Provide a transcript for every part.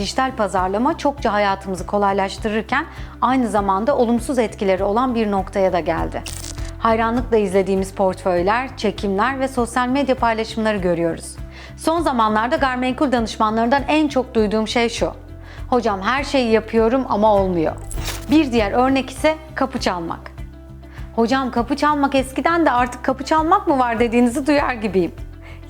dijital pazarlama çokça hayatımızı kolaylaştırırken aynı zamanda olumsuz etkileri olan bir noktaya da geldi. Hayranlıkla izlediğimiz portföyler, çekimler ve sosyal medya paylaşımları görüyoruz. Son zamanlarda gayrimenkul danışmanlarından en çok duyduğum şey şu. Hocam her şeyi yapıyorum ama olmuyor. Bir diğer örnek ise kapı çalmak. Hocam kapı çalmak eskiden de artık kapı çalmak mı var dediğinizi duyar gibiyim.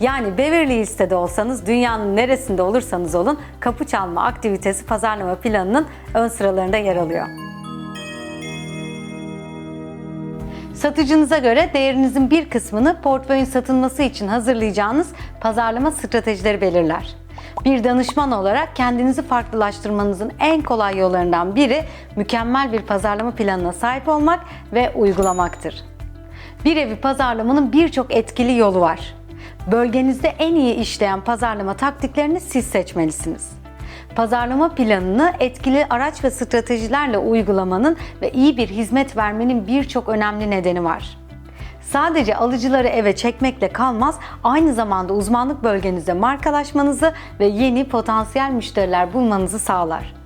Yani Beverly Hills'te de olsanız, dünyanın neresinde olursanız olun kapı çalma aktivitesi pazarlama planının ön sıralarında yer alıyor. Satıcınıza göre değerinizin bir kısmını portföyün satılması için hazırlayacağınız pazarlama stratejileri belirler. Bir danışman olarak kendinizi farklılaştırmanızın en kolay yollarından biri mükemmel bir pazarlama planına sahip olmak ve uygulamaktır. Bir evi pazarlamanın birçok etkili yolu var. Bölgenizde en iyi işleyen pazarlama taktiklerini siz seçmelisiniz. Pazarlama planını etkili araç ve stratejilerle uygulamanın ve iyi bir hizmet vermenin birçok önemli nedeni var. Sadece alıcıları eve çekmekle kalmaz, aynı zamanda uzmanlık bölgenizde markalaşmanızı ve yeni potansiyel müşteriler bulmanızı sağlar.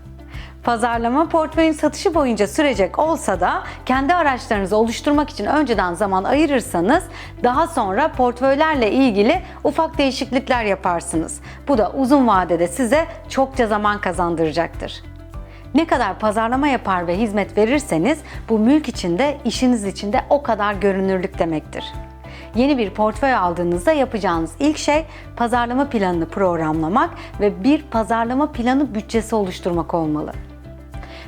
Pazarlama portföyün satışı boyunca sürecek olsa da kendi araçlarınızı oluşturmak için önceden zaman ayırırsanız daha sonra portföylerle ilgili ufak değişiklikler yaparsınız. Bu da uzun vadede size çokça zaman kazandıracaktır. Ne kadar pazarlama yapar ve hizmet verirseniz bu mülk içinde, işiniz içinde o kadar görünürlük demektir. Yeni bir portföy aldığınızda yapacağınız ilk şey pazarlama planını programlamak ve bir pazarlama planı bütçesi oluşturmak olmalı.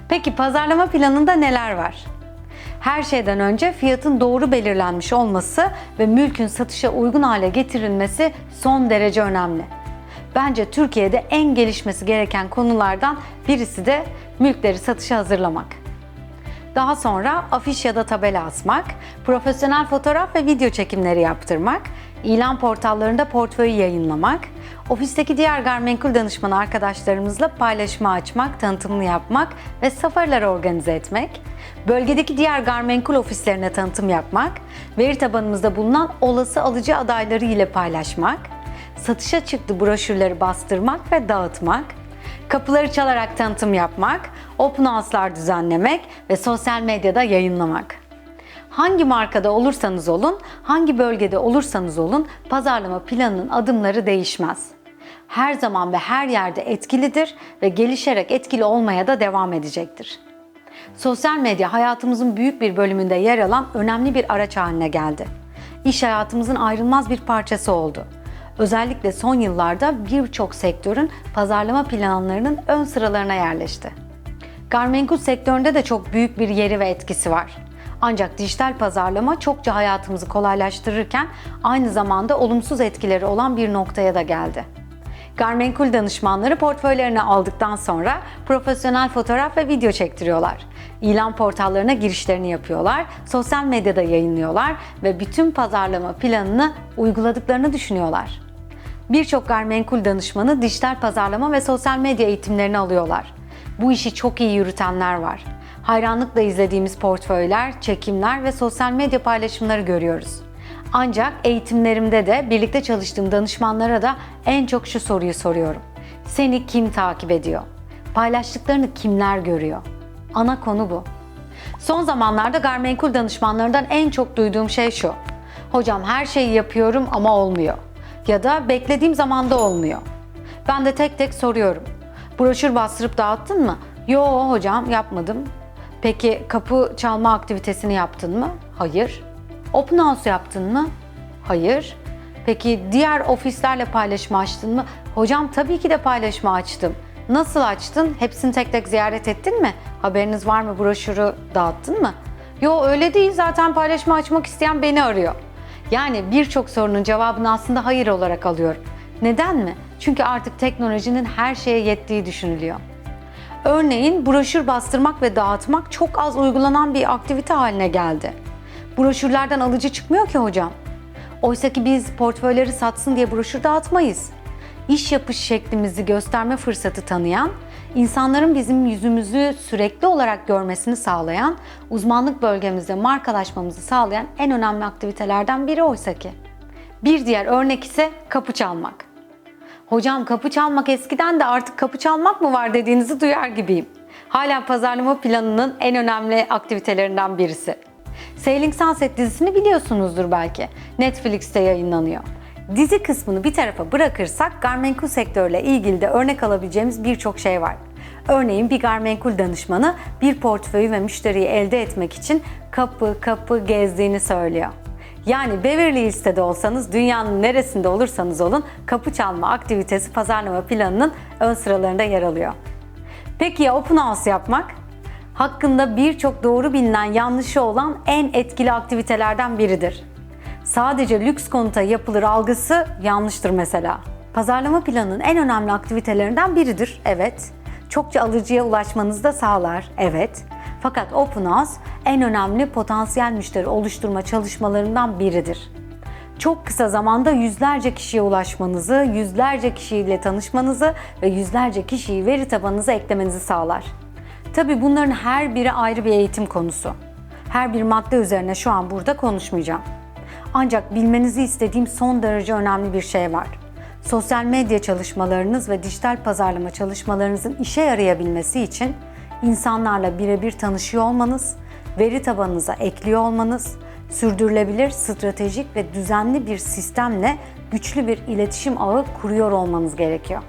Peki pazarlama planında neler var? Her şeyden önce fiyatın doğru belirlenmiş olması ve mülkün satışa uygun hale getirilmesi son derece önemli. Bence Türkiye'de en gelişmesi gereken konulardan birisi de mülkleri satışa hazırlamak. Daha sonra afiş ya da tabela asmak, profesyonel fotoğraf ve video çekimleri yaptırmak, ilan portallarında portföyü yayınlamak, ofisteki diğer gayrimenkul danışmanı arkadaşlarımızla paylaşımı açmak, tanıtımını yapmak ve safariler organize etmek, bölgedeki diğer gayrimenkul ofislerine tanıtım yapmak, veri tabanımızda bulunan olası alıcı adayları ile paylaşmak, satışa çıktı broşürleri bastırmak ve dağıtmak, kapıları çalarak tanıtım yapmak, open house'lar düzenlemek ve sosyal medyada yayınlamak. Hangi markada olursanız olun, hangi bölgede olursanız olun pazarlama planının adımları değişmez. Her zaman ve her yerde etkilidir ve gelişerek etkili olmaya da devam edecektir. Sosyal medya hayatımızın büyük bir bölümünde yer alan önemli bir araç haline geldi. İş hayatımızın ayrılmaz bir parçası oldu. Özellikle son yıllarda birçok sektörün pazarlama planlarının ön sıralarına yerleşti. Gayrimenkul sektöründe de çok büyük bir yeri ve etkisi var. Ancak dijital pazarlama çokça hayatımızı kolaylaştırırken aynı zamanda olumsuz etkileri olan bir noktaya da geldi. Gayrimenkul danışmanları portföylerini aldıktan sonra profesyonel fotoğraf ve video çektiriyorlar. İlan portallarına girişlerini yapıyorlar, sosyal medyada yayınlıyorlar ve bütün pazarlama planını uyguladıklarını düşünüyorlar. Birçok gayrimenkul danışmanı dijital pazarlama ve sosyal medya eğitimlerini alıyorlar. Bu işi çok iyi yürütenler var. Hayranlıkla izlediğimiz portföyler, çekimler ve sosyal medya paylaşımları görüyoruz. Ancak eğitimlerimde de birlikte çalıştığım danışmanlara da en çok şu soruyu soruyorum. Seni kim takip ediyor? Paylaştıklarını kimler görüyor? Ana konu bu. Son zamanlarda gayrimenkul danışmanlarından en çok duyduğum şey şu. Hocam her şeyi yapıyorum ama olmuyor. Ya da beklediğim zamanda olmuyor. Ben de tek tek soruyorum. Broşür bastırıp dağıttın mı? Yo hocam yapmadım. Peki kapı çalma aktivitesini yaptın mı? Hayır. Open house yaptın mı? Hayır. Peki diğer ofislerle paylaşma açtın mı? Hocam tabii ki de paylaşma açtım. Nasıl açtın? Hepsini tek tek ziyaret ettin mi? Haberiniz var mı? Broşürü dağıttın mı? Yo öyle değil zaten paylaşma açmak isteyen beni arıyor. Yani birçok sorunun cevabını aslında hayır olarak alıyorum. Neden mi? Çünkü artık teknolojinin her şeye yettiği düşünülüyor. Örneğin broşür bastırmak ve dağıtmak çok az uygulanan bir aktivite haline geldi. Broşürlerden alıcı çıkmıyor ki hocam. Oysa ki biz portföyleri satsın diye broşür dağıtmayız. İş yapış şeklimizi gösterme fırsatı tanıyan, insanların bizim yüzümüzü sürekli olarak görmesini sağlayan, uzmanlık bölgemizde markalaşmamızı sağlayan en önemli aktivitelerden biri oysa ki. Bir diğer örnek ise kapı çalmak. Hocam kapı çalmak eskiden de artık kapı çalmak mı var dediğinizi duyar gibiyim. Hala pazarlama planının en önemli aktivitelerinden birisi. Sailing Sunset dizisini biliyorsunuzdur belki. Netflix'te yayınlanıyor. Dizi kısmını bir tarafa bırakırsak gayrimenkul sektörüyle ilgili de örnek alabileceğimiz birçok şey var. Örneğin bir gayrimenkul danışmanı bir portföyü ve müşteriyi elde etmek için kapı kapı gezdiğini söylüyor. Yani Beverly Hills'te de olsanız, dünyanın neresinde olursanız olun kapı çalma aktivitesi pazarlama planının ön sıralarında yer alıyor. Peki ya open house yapmak? Hakkında birçok doğru bilinen yanlışı olan en etkili aktivitelerden biridir. Sadece lüks konuta yapılır algısı yanlıştır mesela. Pazarlama planının en önemli aktivitelerinden biridir, evet. Çokça alıcıya ulaşmanızı da sağlar, evet. Fakat Open House en önemli potansiyel müşteri oluşturma çalışmalarından biridir. Çok kısa zamanda yüzlerce kişiye ulaşmanızı, yüzlerce kişiyle tanışmanızı ve yüzlerce kişiyi veri tabanınıza eklemenizi sağlar. Tabii bunların her biri ayrı bir eğitim konusu. Her bir madde üzerine şu an burada konuşmayacağım. Ancak bilmenizi istediğim son derece önemli bir şey var. Sosyal medya çalışmalarınız ve dijital pazarlama çalışmalarınızın işe yarayabilmesi için insanlarla birebir tanışıyor olmanız, veri tabanınıza ekliyor olmanız, sürdürülebilir, stratejik ve düzenli bir sistemle güçlü bir iletişim ağı kuruyor olmanız gerekiyor.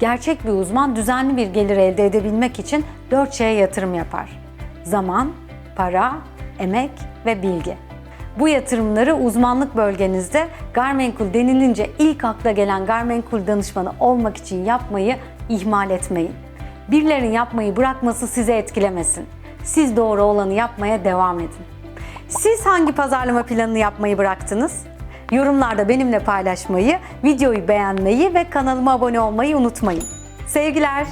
Gerçek bir uzman düzenli bir gelir elde edebilmek için dört şeye yatırım yapar. Zaman, para, emek ve bilgi. Bu yatırımları uzmanlık bölgenizde gayrimenkul denilince ilk akla gelen gayrimenkul danışmanı olmak için yapmayı ihmal etmeyin. Birilerinin yapmayı bırakması sizi etkilemesin. Siz doğru olanı yapmaya devam edin. Siz hangi pazarlama planını yapmayı bıraktınız? Yorumlarda benimle paylaşmayı, videoyu beğenmeyi ve kanalıma abone olmayı unutmayın. Sevgiler.